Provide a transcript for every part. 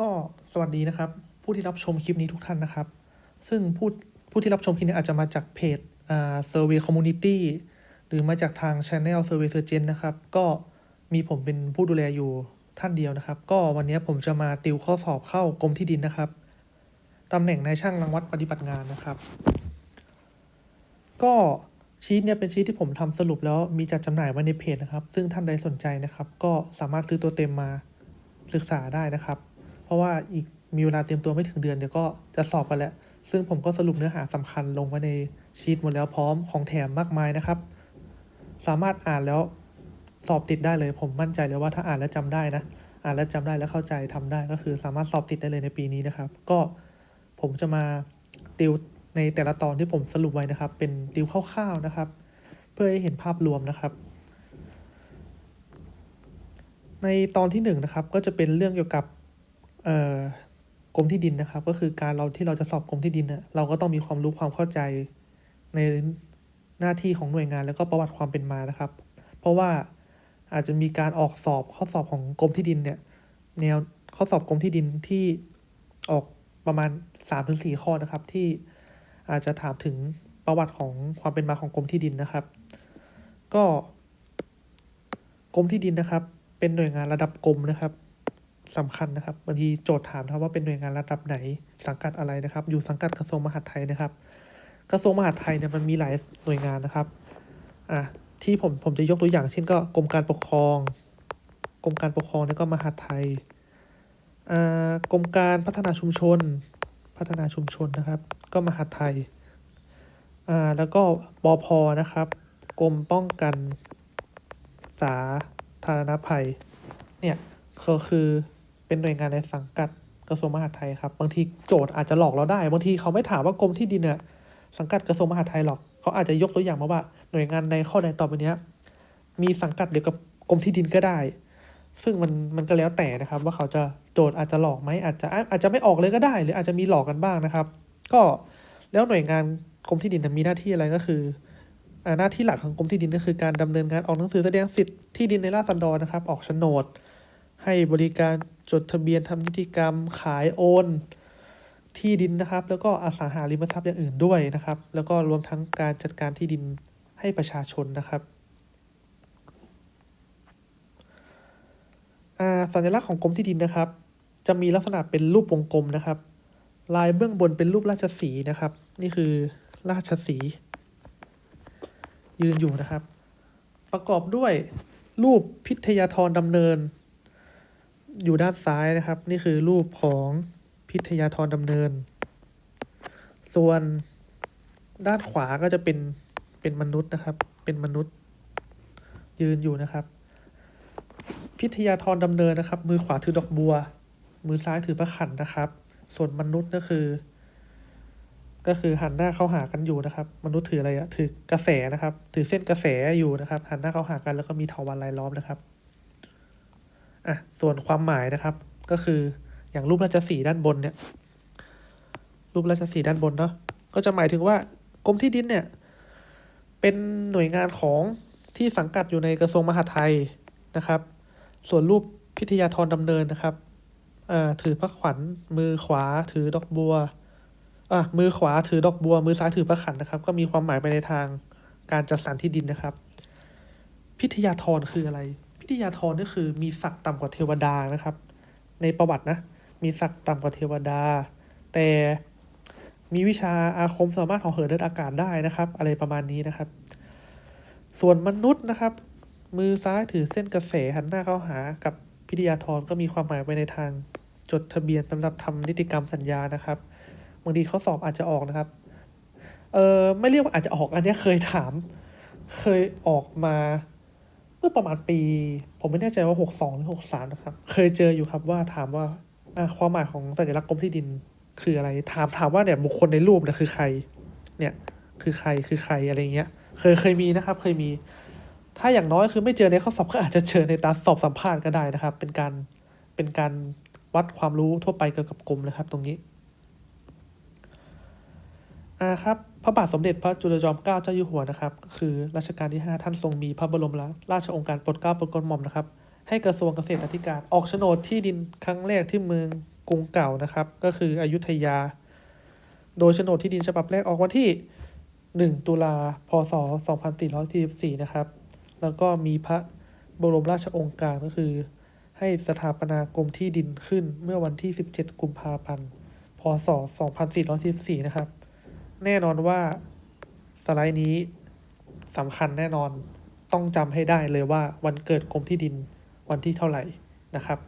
ก็สวัสดีนะครับ ผู้ที่รับชมคลิปนี้ทุกท่านนะครับ ซึ่งผู้ผู้ที่รับชมคลิปนี้อาจจะมาจากเพจอ่า Survey Community หรือมาจากทาง Channel Survey Surgeon นะครับ ก็มีผมเป็นผู้ดูแลอยู่ท่านเดียวนะครับ ก็วันนี้ผมจะมาติวข้อสอบเข้ากรมที่ดินนะครับตำแหน่งนายช่างรังวัดปฏิบัติงานนะครับ ก็ชีตเนี่ยเป็นชีตที่ผมทำสรุปแล้วมีจัดจำหน่ายไว้ในเพจนะครับ ซึ่งท่านใดสนใจนะครับ ก็สามารถซื้อตัวเต็มมาศึกษาได้นะครับ ราะว่าอีกมีเวลาเตรียมตัวไม่ถึงเดือนเดี๋ยวก็จะสอบกันแล้ว ซึ่งผมก็สรุปเนื้อหาสำคัญลงไว้ในชีตหมดแล้วพร้อมของแถมมากมายนะครับ สามารถอ่านแล้วสอบติดได้เลย ผมมั่นใจเลยว่าถ้าอ่านแล้วจำได้นะ อ่านแล้วจำได้แล้วเข้าใจทำได้ก็คือสามารถสอบติดได้เลยในปีนี้นะครับ ก็ผมจะมาติวในแต่ละตอนที่ผมสรุปไว้นะครับ เป็นติวคร่าวๆนะครับ เพื่อให้เห็นภาพรวมนะครับ ในตอนที่หนึ่งนะครับก็จะเป็นเรื่องเกี่ยวกับ กรมที่ดินนะครับ ก็คือการเราที่เราจะสอบกรมที่ดินเนี่ยเราก็ต้องมีความรู้ความเข้าใจในหน้าที่ของหน่วยงานแล้วก็ประวัติความเป็นมานะครับ เพราะว่าอาจจะมีการออกสอบข้อสอบของกรมที่ดินเนี่ย แนวข้อสอบกรมที่ดินที่ออกประมาณ3าถึงสข้อนะครับ ที่อาจจะถามถึงประวัติของความเป็นมาของกรมที่ดินนะครับ ก็กรมที่ดินนะครับ เป็นหน่วยงานระดับกรมนะครับ สำคัญนะครับบางทีโจทย์ถามนะครับว่าเป็นหน่วยงานระดับไหน สังกัดอะไรนะครับ อยู่สังกัดกระทรวงมหาดไทยนะครับ กระทรวงมหาดไทยเนี่ยมันมีหลายหน่วยงานนะครับอะที่ผมผมจะยกตัวอย่างเช่นก็กรมการปกครองกรมการปกครองเนี่ยก็มหาดไทยอ่ากรมการพัฒนาชุมชน พัฒนาชุมชนนะครับ ก็มหาดไทยอ่าแล้วก็ปอพนะครับกรมป้องกันสาธารณภัย เนี่ยก็คือ เป็นหน่วยงานในสังกัดกระทรวงมหาดไทยครับ บางทีโจทย์อาจจะหลอกเราได้ บางทีเขาไม่ถามว่ากรมที่ดินเนี่ยสังกัดกระทรวงมหาดไทยหรอก เขาอาจจะยกตัวอย่างมาว่าหน่วยงานในข้อใดต่อไปนี้มีสังกัดเดียวกับกรมที่ดินก็ได้ ซึ่งมันมันก็แล้วแต่นะครับ ว่าเขาจะโจทย์อาจจะหลอกไหมอาจจะอาจจะไม่ออกเลยก็ได้ หรืออาจจะมีหลอกกันบ้างนะครับ ก็แล้วหน่วยงานกรมที่ดินมีหน้าที่อะไรก็คืออหน้าที่หลักของกรมที่ดินก็คือการดำเนินงานออกหนังสือแสดงสิทธิ์ที่ดินในราษฎรนะครับ ออกโฉนด ให้บริการจดทะเบียนทำนิติกรรม ขายโอน ที่ดินนะครับ แล้วก็อสังหาริมทรัพย์อย่างอื่นด้วยนะครับ แล้วก็รวมทั้งการจัดการที่ดินให้ประชาชนนะครับอ่าสัญลักษณ์ของกรมที่ดินนะครับ จะมีลักษณะเป็นรูปวงกลมนะครับ ลายเบื้องบนเป็นรูปราชสีนะครับ นี่คือราชสี ยืนอยู่นะครับ ประกอบด้วยรูปพิทยาธรดำเนิน อยู่ด้านซ้ายนะครับ นี่คือรูปของพิทยาธรดำเนิน ส่วนด้านขวาก็จะเป็นเป็นมนุษย์นะครับ เป็นมนุษย์ยืนอยู่นะครับ พิทยาธรดำเนินนะครับ มือขวาถือดอกบัว มือซ้ายถือพระขันนะครับ ส่วนมนุษย์ก็คือ ก็คือหันหน้าเข้าหากันอยู่นะครับ มนุษย์ถืออะไรอะถือกระแสนะครับ ถือเส้นกระแสอยู่นะครับ หันหน้าเข้าหากันแล้วก็มีเถาวัลย์รายล้อมนะครับ อะส่วนความหมายนะครับ ก็คืออย่างรูปราชสีด้านบนเนี่ย รูปราชสีด้านบนเนาะก็จะหมายถึงว่ากรมที่ดินเนี่ย เป็นหน่วยงานของที่สังกัดอยู่ในกระทรวงมหาดไทยนะครับ ส่วนรูปพิทยาธรดำเนินนะครับอ่าถือพระขวัญมือขวาถือดอกบัวอะมือขวาถือดอกบัว มือซ้ายถือพระขันนะครับ ก็มีความหมายไปในทางการจัดสรรที่ดินนะครับ พิทยาธรคืออะไร พิยาธรก็คือมีศักดิ์ต่ำกว่าเทวดานะครับ ในประวัตินะ มีศักดิ์ต่ำกว่าเทวดา แต่มีวิชาอาคมสามารถห่อเหินเดินอากาศได้นะครับ อะไรประมาณนี้นะครับ ส่วนมนุษย์นะครับ มือซ้ายถือเส้นกระแสหันหน้าเข้าหากับพิทยาธรก็มีความหมายไปในทางจดทะเบียนสำหรับทำนิติกรรมสัญญานะครับบางทีเขาสอบอาจจะออกนะครับ เออไม่เรียกว่าอาจจะออกอันนี้เคยถาม เคยออกมา เมื่อประมาณปี ผมไม่แน่ใจว่าหกสองหรือหกสามนะครับ เคยเจออยู่ครับว่าถามว่าความหมายของสัญลักษณ์กรมที่ดินคืออะไร ถามถามว่าเนี่ยบุคคลในรูปเนี่ยคือใคร เนี่ยคือใครคือใครอะไรเงี้ย เคยเคยมีนะครับ เคยมี ถ้าอย่างน้อยคือไม่เจอในข้อสอบก็อาจจะเจอในตาสอบสัมภาษณ์ก็ได้นะครับ เป็นการเป็นการวัดความรู้ทั่วไปเกี่ยวกับกรมนะครับ ตรงนี้ อ่าครับพระบาทสมเด็จพระจุลจอมเกล้าเจ้าอยู่หัวนะครับคือรัชกาลที่ 5 ท่านทรงมีพระบรมราชโองการโปรดเกล้าโปรดกระหม่อมนะครับ ให้กระทรวงเกษตรธิการออกโฉนดที่ดินครั้งแรกที่เมืองกรุงเก่านะครับ ก็คืออยุธยา โดยโฉนดที่ดินฉบับแรกออกวันที่ 1 ตุลาพศ 2444 นะครับ แล้วก็มีพระบรมราชโองการก็คือ ให้สถาปนากรมที่ดินขึ้นเมื่อวันที่ 17 กุมภาพันธ์ พศ 2444 นะครับ แน่นอนว่าสไลด์นี้สำคัญแน่นอนต้องจำให้ได้เลยว่าวันเกิดกรมที่ดินวันที่เท่าไหร่นะครับ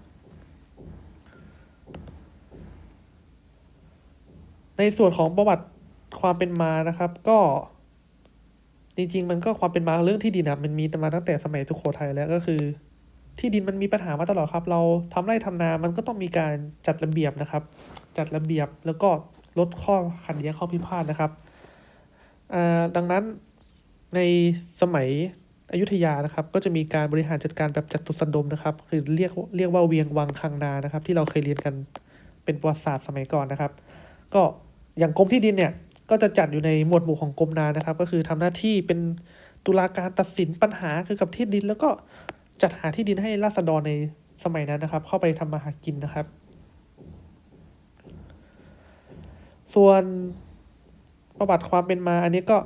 ในส่วนของประวัติความเป็นมานะครับ ก็จริงๆ มันก็ความเป็นมาเรื่องที่ดินอะมันมีมาตั้งแต่สมัยสุโขทัยแล้วก็คือ ที่ดินมันมีปัญหามาตลอดครับ เราทำไร่ทำนา มันก็ต้องมีการจัดระเบียบนะครับ จัดระเบียบแล้วก็ ลดข้อขัดแย้งข้อพิพาทนะครับอ่าดังนั้นในสมัยอยุธยานะครับ ก็จะมีการบริหารจัดการแบบจัตุสันดมนะครับคือเรียกเรียกว่าเวียงวังคังนานะครับ ที่เราเคยเรียนกันเป็นประวัติศาสตร์สมัยก่อนนะครับ ก็อย่างกรมที่ดินเนี่ยก็จะจัดอยู่ในหมวดหมู่ของกรมนานะครับ ก็คือทำหน้าที่เป็นตุลาการตัดสินปัญหาเกี่ยวกับที่ดิน แล้วก็จัดหาที่ดินให้ราษฎรในสมัยนั้นนะครับ เข้าไปทำมาหากินนะครับ ส่วนประวัติความเป็นมา อันนี้ก็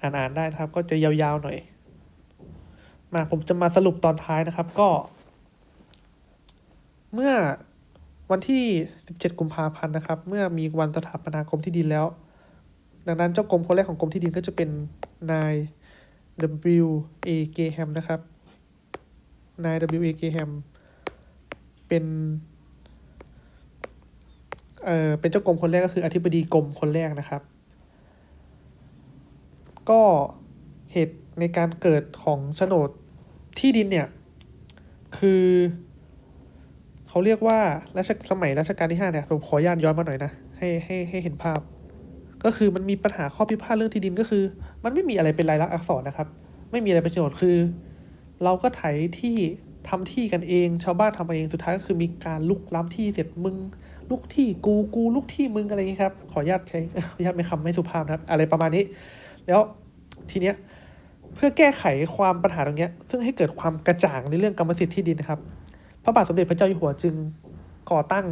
อ่านๆได้ครับ ก็จะยาวๆหน่อย มาผมจะมาสรุปตอนท้ายนะครับ ก็ เมื่อวันที่ 17 กุมภาพันธ์นะครับ เมื่อมีวันสถาปนากรมที่ดินแล้ว ดังนั้นเจ้ากรมคนแรกของกรมที่ดินก็จะเป็นนาย W A Graham นะครับ นาย W A Graham เป็น เออเป็นเจ้ากรมคนแรกก็คืออธิบดีกรมคนแรกนะครับ ก็เหตุในการเกิดของโฉนดที่ดินเนี่ย คือเขาเรียกว่ารัชสมัยรัชกาลที่ห้าเนี่ยผมขออนุญาตย้อนมาหน่อยนะ ให้ให้ให้เห็นภาพ ก็คือมันมีปัญหาข้อพิพาทเรื่องที่ดินก็คือ มันไม่มีอะไรเป็นลายลักษณ์อักษรนะครับ ไม่มีอะไรเป็นโฉนดคือ เราก็ไถที่ทำที่กันเอง ชาวบ้านทำเองสุดท้ายก็คือมีการลุกล้ำที่เสร็จมึง ลุกที่กูกูลุกที่มึงอะไรอย่างนี้ครับ ขออนุญาตใช้ขออนุญาตไม่คำไม่สุภาพนะครับ อะไรประมาณนี้ แล้วทีเนี้ยเพื่อแก้ไขความปัญหาตรงเนี้ยซึ่งให้เกิดความกระจ่างในเรื่องกรรมสิทธิ์ที่ดินนะครับ พระบาทสมเด็จพระเจ้าอยู่หัวจึงก่อตั้ง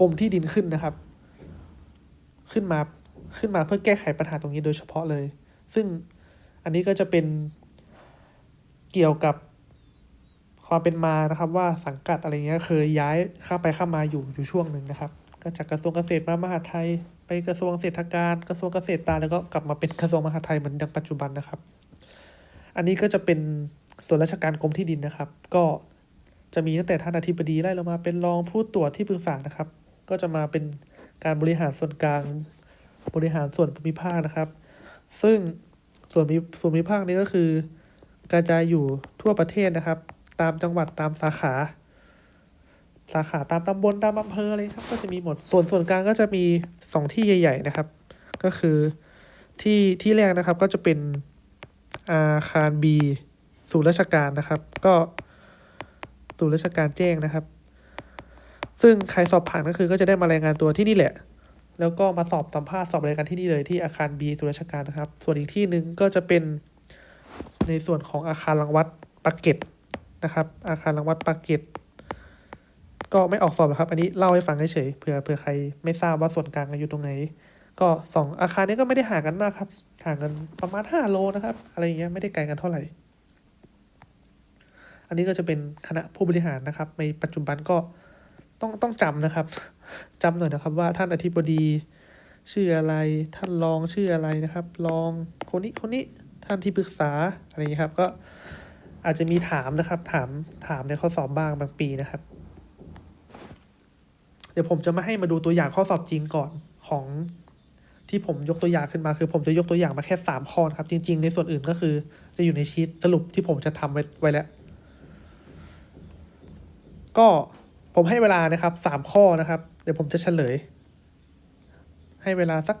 กรมที่ดินขึ้นนะครับ ขึ้นมาขึ้นมาเพื่อแก้ไขปัญหาตรงนี้โดยเฉพาะเลย ซึ่งอันนี้ก็จะเป็นเกี่ยวกับ ความเป็นมานะครับว่าสังกัดอะไรเงี้ยเคยย้ายข้าไปข้ามาอยู่อยู่ช่วงหนึ่งนะครับ ก็จากกระทรวงเกษตรมามหาไทย ไปกระทรวงเศรษฐการกระทรวงเกษตรตาแล้วก็กลับมาเป็นกระทรวงมหาไทยเหมือนดังปัจจุบันนะครับ อันนี้ก็จะเป็นส่วนราชการกรมที่ดินนะครับ ก็จะมีตั้งแต่ท่านอธิบดีไล่ลงมาเป็นรองผู้ตรวจที่ปรึกษานะครับ ก็จะมาเป็นการบริหารส่วนกลาง บริหารส่วนภูมิภาคนะครับ ซึ่งส่วนมีส่วนภูมิภาคนี้ก็คือกระจายอยู่ทั่วประเทศนะครับ ตามจังหวัดตามสาขา สาขาตามตำบลตามอำเภออะไรครับ ก็จะมีหมดส่วนส่วนกลางก็จะมีสองที่ใหญ่ ๆ นะครับ ก็คือที่ที่แรกนะครับก็จะเป็นอาคารบีศูนย์ราชการนะครับ ก็ศูนย์ราชการแจ้งนะครับ ซึ่งใครสอบผ่านก็คือก็จะได้มารายงานตัวที่นี่แหละ แล้วก็มาสอบสัมภาษณ์สอบอะไรกันที่นี่เลยที่อาคาร B ศูนย์ราชการนะครับ ส่วนอีกที่หนึ่งก็จะเป็นในส่วนของอาคารรังวัดปากเกร็ด นะครับ อาคารรังวัดปากเกร็ดก็ไม่ออกสอบหรอกครับ อันนี้เล่าให้ฟังเฉยๆเผื่อเผื่อใครไม่ทราบว่าส่วนกลางอยู่ตรงไหน ก็สองอาคารนี้ก็ไม่ได้ห่างกันมากครับห่างกันประมาณห้าโลนะครับ อะไรอย่างเงี้ยไม่ได้ไกลกันเท่าไหร่ อันนี้ก็จะเป็นคณะผู้บริหารนะครับ ในปัจจุบันก็ต้องต้องจำนะครับจำหน่อยนะครับว่าท่านอธิบดีชื่ออะไรท่านรองชื่ออะไรนะครับรองคนนี้คนนี้ท่านที่ปรึกษาอะไรอย่างนี้ยครับ ก็ อาจจะมีถามนะครับ ถามถามในข้อสอบบ้างบางปีนะครับ เดี๋ยวผมจะมาให้มาดูตัวอย่างข้อสอบจริงก่อนของที่ผมยกตัวอย่างขึ้นมาคือ ผมจะยกตัวอย่างมาแค่สามข้อนะครับ จริง ๆ ในส่วนอื่นก็คือ จะอยู่ในชีตสรุปที่ผมจะทำไว้ไว้แล้ว ก็ผมให้เวลานะครับสามข้อนะครับ เดี๋ยวผมจะเฉลย ให้เวลาสัก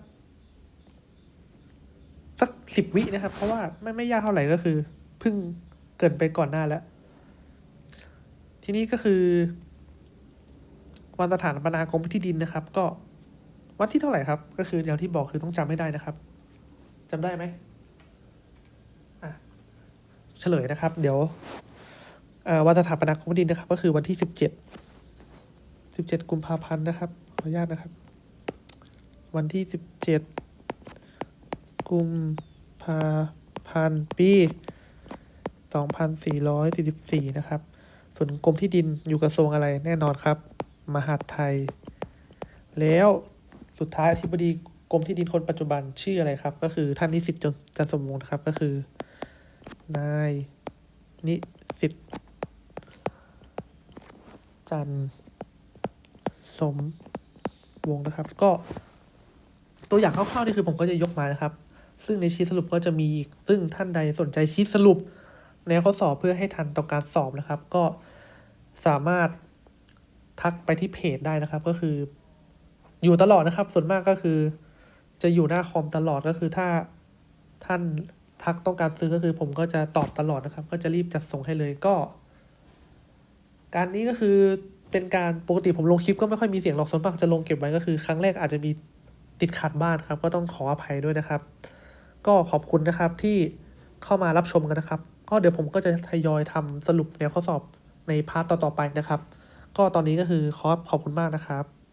สักสิบวินะครับ เพราะว่าไม่ไม่ยากเท่าไหร่ก็คือเพิ่ง กรินไปก่อนหน้าแล้ว ทีนี้ก็คือวันสถานปนากรมที่ดินนะครับ ก็วันที่เท่าไหร่ครับ ก็คืออย่างที่บอกคือต้องจำไม่ได้นะครับจำได้ไหมอะเฉลยนะครับ เดี๋ยววันสถาปนากรมที่ดินนะครับ ก็คือวันที่สิบเจ็ดสิบเจ็ดกุมภาพันธ์นะครับขออนุญาตนะครับ วันที่สิบเจ็ดกุมภาพันธ์ปี สองพันสี่ร้อยสี่สิบสี่นะครับ ส่วนกรมที่ดินอยู่กระทรวงอะไรแน่นอนครับ มหาดไทย แล้วสุดท้ายอธิบดีกรมที่ดินคนปัจจุบันชื่ออะไรครับ ก็คือท่านนิสิตจันจันทร์สมวงศ์นะครับก็คือนายนิสิตจันสมวงศ์นะครับ ก็ตัวอย่างคร่าวๆนี่คือผมก็จะยกมานะครับ ซึ่งในชีทสรุปก็จะมีอีกซึ่งท่านใดสนใจชีทสรุป ในข้อสอบเพื่อให้ทันต่อการสอบนะครับ ก็สามารถทักไปที่เพจได้นะครับ ก็คือ อยู่ตลอดนะครับ ส่วนมากก็คือ จะอยู่หน้าคอมตลอดก็คือถ้าท่านทักต้องการซื้อก็คือ ผมก็จะตอบตลอดนะครับ ก็จะรีบจัดส่งให้เลยก็ การนี้ก็คือเป็นการปกติผมลงคลิปก็ไม่ค่อยมีเสียงหรอกส่วนมากจะลงเก็บไว้ก็คือ ครั้งแรกอาจจะมีติดขัดบ้างครับ ก็ต้องขออภัยด้วยนะครับ ก็ขอบคุณนะครับที่เข้ามารับชมกันนะครับ ก็เดี๋ยวผมก็จะทยอยทำสรุปแนวข้อสอบในพาร์ตต่อๆไปนะครับ ก็ตอนนี้ก็คือขอขอบคุณมากนะครับ